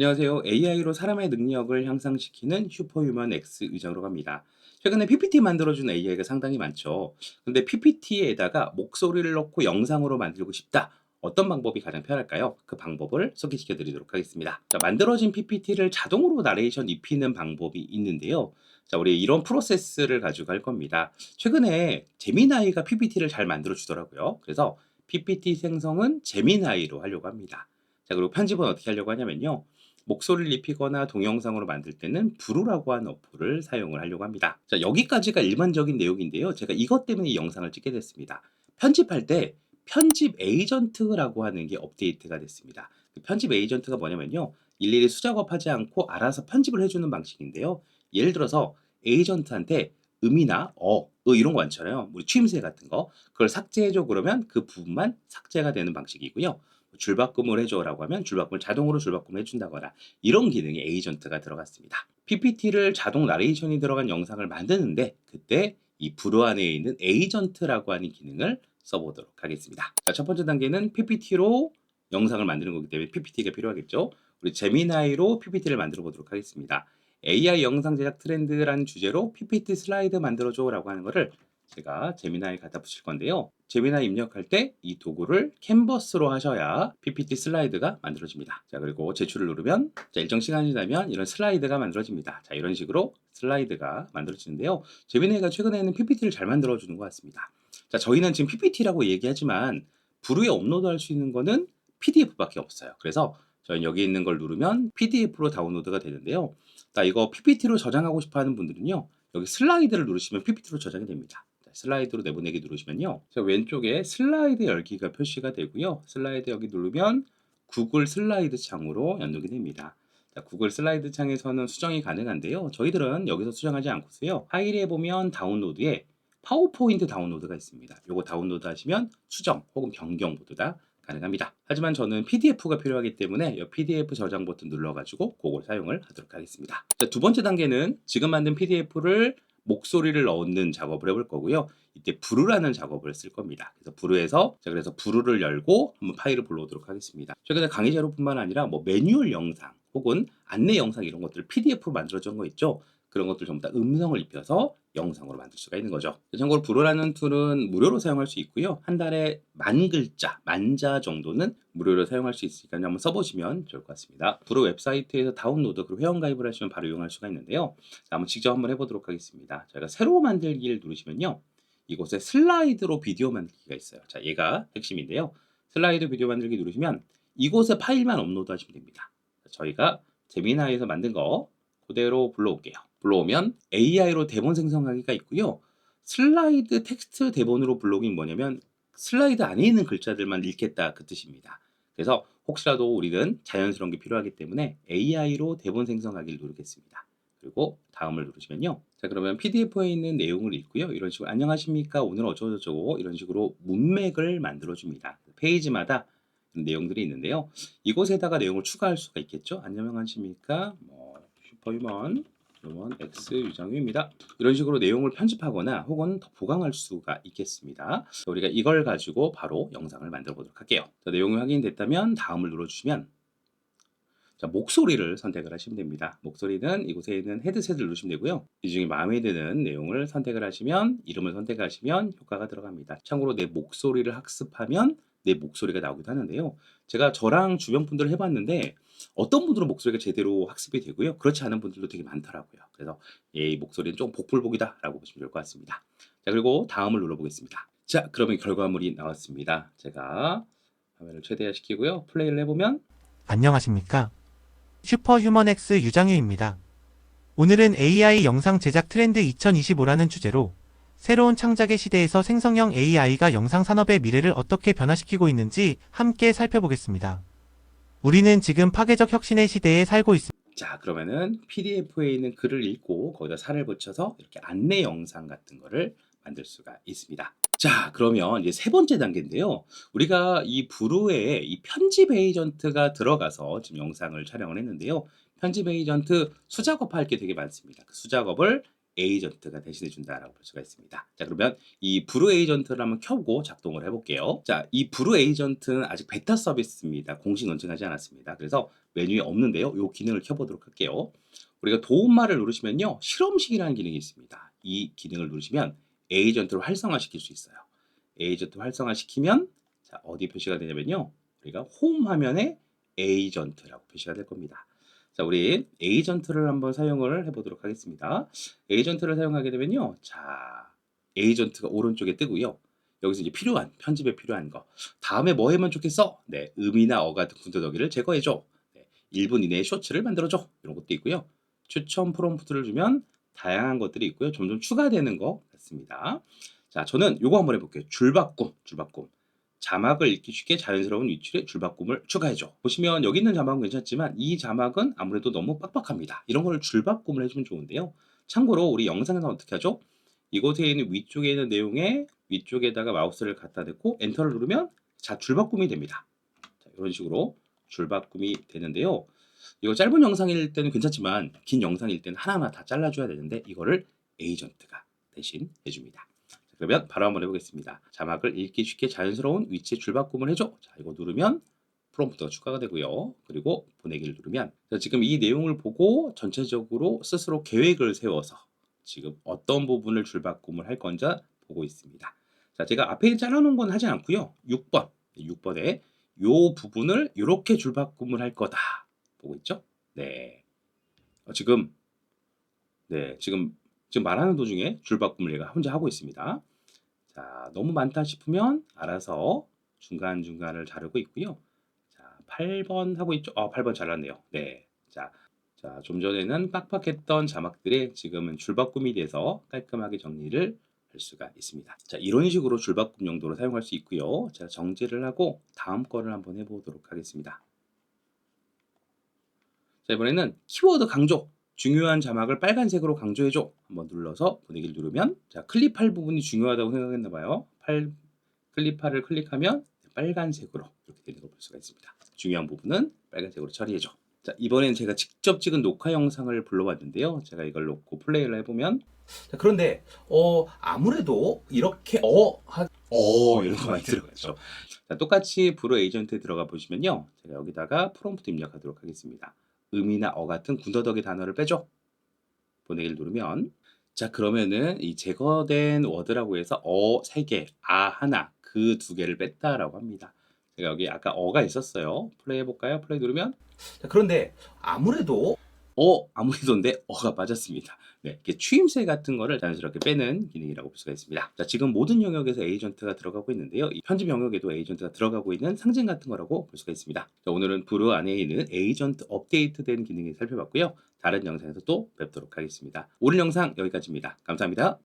안녕하세요. AI로 사람의 능력을 향상시키는 슈퍼휴먼 X 의장으로 갑니다. 최근에 PPT 만들어준 AI가 상당히 많죠. 근데 PPT에다가 목소리를 넣고 영상으로 만들고 싶다. 어떤 방법이 가장 편할까요? 그 방법을 소개시켜 드리도록 하겠습니다. 자, 만들어진 PPT를 자동으로 나레이션 입히는 방법이 있는데요. 자, 우리 이런 프로세스를 가지고 할 겁니다. 최근에 제미나이가 PPT를 잘 만들어 주더라고요. 그래서 PPT 생성은 제미나이로 하려고 합니다. 자, 그리고 편집은 어떻게 하려고 하냐면요. 목소리를 입히거나 동영상으로 만들 때는 브루라고 하는 어플을 사용을 하려고 합니다. 자, 여기까지가 일반적인 내용인데요. 제가 이것 때문에 이 영상을 찍게 됐습니다. 편집할 때 편집 에이전트라고 하는 게 업데이트가 됐습니다. 그 편집 에이전트가 뭐냐면요. 일일이 수작업하지 않고 알아서 편집을 해주는 방식인데요. 예를 들어서 에이전트한테 음이나 어, 으 이런 거 많잖아요. 우리 취임새 같은 거. 그걸 삭제해줘 그러면 그 부분만 삭제가 되는 방식이고요. 줄바꿈을 해줘라고 하면 줄바꿈을 자동으로 줄바꿈을 해준다거나 이런 기능의 에이전트가 들어갔습니다. PPT를 자동 나레이션이 들어간 영상을 만드는데 그때 이 브루 안에 있는 에이전트라고 하는 기능을 써보도록 하겠습니다. 자, 첫 번째 단계는 PPT로 영상을 만드는 거기 때문에 PPT가 필요하겠죠. 우리 제미나이로 PPT를 만들어 보도록 하겠습니다. AI 영상 제작 트렌드라는 주제로 PPT 슬라이드 만들어줘라고 하는 거를 제가 제미나이 갖다 붙일 건데요. 제미나이 입력할 때 이 도구를 캔버스로 하셔야 PPT 슬라이드가 만들어집니다. 자, 그리고 제출을 누르면 자, 일정 시간이 지나면 이런 슬라이드가 만들어집니다. 자, 이런 식으로 슬라이드가 만들어지는데요. 제미나이가 최근에는 PPT를 잘 만들어 주는 것 같습니다. 자, 저희는 지금 PPT라고 얘기하지만 부루에 업로드할 수 있는 거는 PDF밖에 없어요. 그래서 저희 여기 있는 걸 누르면 PDF로 다운로드가 되는데요. 자, 이거 PPT로 저장하고 싶어 하는 분들은요. 여기 슬라이드를 누르시면 PPT로 저장이 됩니다. 자, 슬라이드로 내보내기 누르시면요. 자, 왼쪽에 슬라이드 열기가 표시가 되고요. 슬라이드 여기 누르면 구글 슬라이드 창으로 연동이 됩니다. 자, 구글 슬라이드 창에서는 수정이 가능한데요. 저희들은 여기서 수정하지 않고서요. 파일에 보면 다운로드에 파워포인트 다운로드가 있습니다. 요거 다운로드 하시면 수정 혹은 변경 모두 다 가능합니다. 하지만 저는 PDF가 필요하기 때문에 이 PDF 저장 버튼 눌러가지고 그걸 사용을 하도록 하겠습니다. 자, 두 번째 단계는 지금 만든 PDF를 목소리를 넣는 작업을 해볼 거고요. 이때 부르라는 작업을 쓸 겁니다. 그래서 부르에서 자 그래서 부르를 열고 한번 파일을 불러오도록 하겠습니다. 최근에 강의 자료뿐만 아니라 뭐 매뉴얼 영상 혹은 안내 영상 이런 것들을 PDF로 만들어준 거 있죠. 그런 것들 전부 다 음성을 입혀서 영상으로 만들 수가 있는 거죠. 참고로 브로라는 툴은 무료로 사용할 수 있고요. 한 달에 만 글자, 만자 정도는 무료로 사용할 수 있으니까 한번 써보시면 좋을 것 같습니다. 브로 웹사이트에서 다운로드 그리고 회원 가입을 하시면 바로 이용할 수가 있는데요. 자, 한번 직접 한번 해보도록 하겠습니다. 저희가 새로 만들기를 누르시면요. 이곳에 슬라이드로 비디오 만들기가 있어요. 자, 얘가 핵심인데요. 슬라이드 비디오 만들기 누르시면 이곳에 파일만 업로드 하시면 됩니다. 저희가 제미나이에서 만든 거 그대로 불러올게요. 불러오면 AI로 대본 생성하기가 있고요. 슬라이드 텍스트 대본으로 불러오긴 뭐냐면 슬라이드 안에 있는 글자들만 읽겠다 그 뜻입니다. 그래서 혹시라도 우리는 자연스러운 게 필요하기 때문에 AI로 대본 생성하기를 누르겠습니다. 그리고 다음을 누르시면요. 자 그러면 PDF에 있는 내용을 읽고요. 이런 식으로 안녕하십니까 오늘 어쩌고저쩌고 이런 식으로 문맥을 만들어줍니다. 페이지마다 내용들이 있는데요. 이곳에다가 내용을 추가할 수가 있겠죠. 안녕하십니까 뭐 슈퍼휴먼 휴먼 X 유정유입니다. 이런 식으로 내용을 편집하거나 혹은 더 보강할 수가 있겠습니다. 자, 우리가 이걸 가지고 바로 영상을 만들어 보도록 할게요. 자, 내용이 확인됐다면 다음을 눌러주시면 자, 목소리를 선택을 하시면 됩니다. 목소리는 이곳에 있는 헤드셋을 누르시면 되고요. 이 중에 마음에 드는 내용을 선택을 하시면 이름을 선택하시면 효과가 들어갑니다. 참고로 내 목소리를 학습하면 내 목소리가 나오기도 하는데요. 제가 저랑 주변 분들 해봤는데 어떤 분들은 목소리가 제대로 학습이 되고요. 그렇지 않은 분들도 되게 많더라고요. 그래서 예, 이 목소리는 좀 복불복이다라고 보시면 좋을 것 같습니다. 자 그리고 다음을 눌러보겠습니다. 자 그러면 결과물이 나왔습니다. 제가 화면을 최대화시키고요. 플레이를 해보면 안녕하십니까. 슈퍼휴먼 X 유장유입니다. 오늘은 AI 영상 제작 트렌드 2025라는 주제로 새로운 창작의 시대에서 생성형 AI가 영상 산업의 미래를 어떻게 변화시키고 있는지 함께 살펴보겠습니다. 우리는 지금 파괴적 혁신의 시대에 살고 있습니다. 자 그러면은 PDF에 있는 글을 읽고 거기다 살을 붙여서 이렇게 안내 영상 같은 거를 만들 수가 있습니다. 자 그러면 이제 세 번째 단계인데요. 우리가 이 브루에 이 편집 에이전트가 들어가서 지금 영상을 촬영을 했는데요. 편집 에이전트 수작업 할 게 되게 많습니다. 그 수작업을 에이전트가 대신해 준다라고 볼 수가 있습니다. 자, 그러면 이 브루 에이전트를 한번 켜고 작동을 해 볼게요. 자, 이 브루 에이전트는 아직 베타 서비스입니다. 공식 론칭하지 않았습니다. 그래서 메뉴에 없는데요. 이 기능을 켜 보도록 할게요. 우리가 도움말을 누르시면요. 실험식이라는 기능이 있습니다. 이 기능을 누르시면 에이전트를 활성화시킬 수 있어요. 에이전트 활성화시키면 자, 어디 표시가 되냐면요. 우리가 홈 화면에 에이전트라고 표시가 될 겁니다. 자, 우리 에이전트를 한번 사용을 해보도록 하겠습니다. 에이전트를 사용하게 되면요. 자, 에이전트가 오른쪽에 뜨고요. 여기서 이제 필요한, 편집에 필요한 거. 다음에 뭐 하면 좋겠어? 네, 음이나 어 같은 군더더기를 제거해줘. 네, 1분 이내에 쇼츠를 만들어줘. 이런 것도 있고요. 추천 프롬프트를 주면 다양한 것들이 있고요. 점점 추가되는 것 같습니다. 자, 저는 요거 한번 해볼게요. 줄바꿈, 줄바꿈. 자막을 읽기 쉽게 자연스러운 위치에 줄바꿈을 추가해줘. 보시면 여기 있는 자막은 괜찮지만 이 자막은 아무래도 너무 빡빡합니다. 이런 걸 줄바꿈을 해주면 좋은데요. 참고로 우리 영상에서 어떻게 하죠? 이곳에 있는 위쪽에 있는 내용에 위쪽에다가 마우스를 갖다 대고 엔터를 누르면 자 줄바꿈이 됩니다. 자, 이런 식으로 줄바꿈이 되는데요. 이거 짧은 영상일 때는 괜찮지만 긴 영상일 때는 하나하나 다 잘라줘야 되는데 이거를 에이전트가 대신 해줍니다. 자, 그러면 바로 한번 해보겠습니다. 자막을 읽기 쉽게 자연스러운 위치에 줄바꿈을 해줘. 자, 이거 누르면 프롬프트가 추가가 되고요. 그리고 보내기를 누르면 자, 지금 이 내용을 보고 전체적으로 스스로 계획을 세워서 지금 어떤 부분을 줄바꿈을 할 건지 보고 있습니다. 자, 제가 앞에 잘라놓은 건 하지 않고요. 6번, 6번에 요 부분을 이렇게 줄바꿈을 할 거다. 보고 있죠? 네. 어, 지금 네, 지금 지금 말하는 도중에 줄바꿈을 얘가 혼자 하고 있습니다. 자, 너무 많다 싶으면 알아서 중간 중간을 자르고 있고요. 자, 8번 하고 있죠? 아, 8번 잘랐네요. 네. 자, 자, 좀 전에는 빡빡했던 자막들이 지금은 줄바꿈이 돼서 깔끔하게 정리를 할 수가 있습니다. 자, 이런 식으로 줄바꿈 용도로 사용할 수 있고요. 자, 정지를 하고 다음 거를 한번 해보도록 하겠습니다. 자, 이번에는 키워드 강조. 중요한 자막을 빨간색으로 강조해줘. 한번 눌러서 보내기를 누르면 자, 클립할 부분이 중요하다고 생각했나 봐요. 팔, 클립할을 클릭하면 빨간색으로 이렇게 되는 걸 볼 수가 있습니다. 중요한 부분은 빨간색으로 처리해줘. 자, 이번엔 제가 직접 찍은 녹화 영상을 불러봤는데요. 제가 이걸 놓고 플레이를 해보면 자, 그런데 어 아무래도 이렇게 어 하, 어 이런 거 많이 들어가죠. 자, 똑같이 브로 에이전트에 들어가 보시면요. 제가 여기다가 프롬프트 입력하도록 하겠습니다. 음이나 어 같은 군더더기 단어를 빼줘. 보내기를 누르면 자 그러면은 이 제거된 워드라고 해서 어 3개, 아 하나 그 두 개를 뺐다라고 합니다. 제가 여기 아까 어가 있었어요. 플레이 해볼까요? 플레이 누르면 자, 그런데 아무래도 어 아무래도인데 어가 빠졌습니다. 네, 추임새 같은 거를 자연스럽게 빼는 기능이라고 볼 수가 있습니다. 자, 지금 모든 영역에서 에이전트가 들어가고 있는데요. 이 편집 영역에도 에이전트가 들어가고 있는 상징 같은 거라고 볼 수가 있습니다. 자, 오늘은 브루 안에 있는 에이전트 업데이트된 기능을 살펴봤고요. 다른 영상에서 또 뵙도록 하겠습니다. 오늘 영상 여기까지입니다. 감사합니다.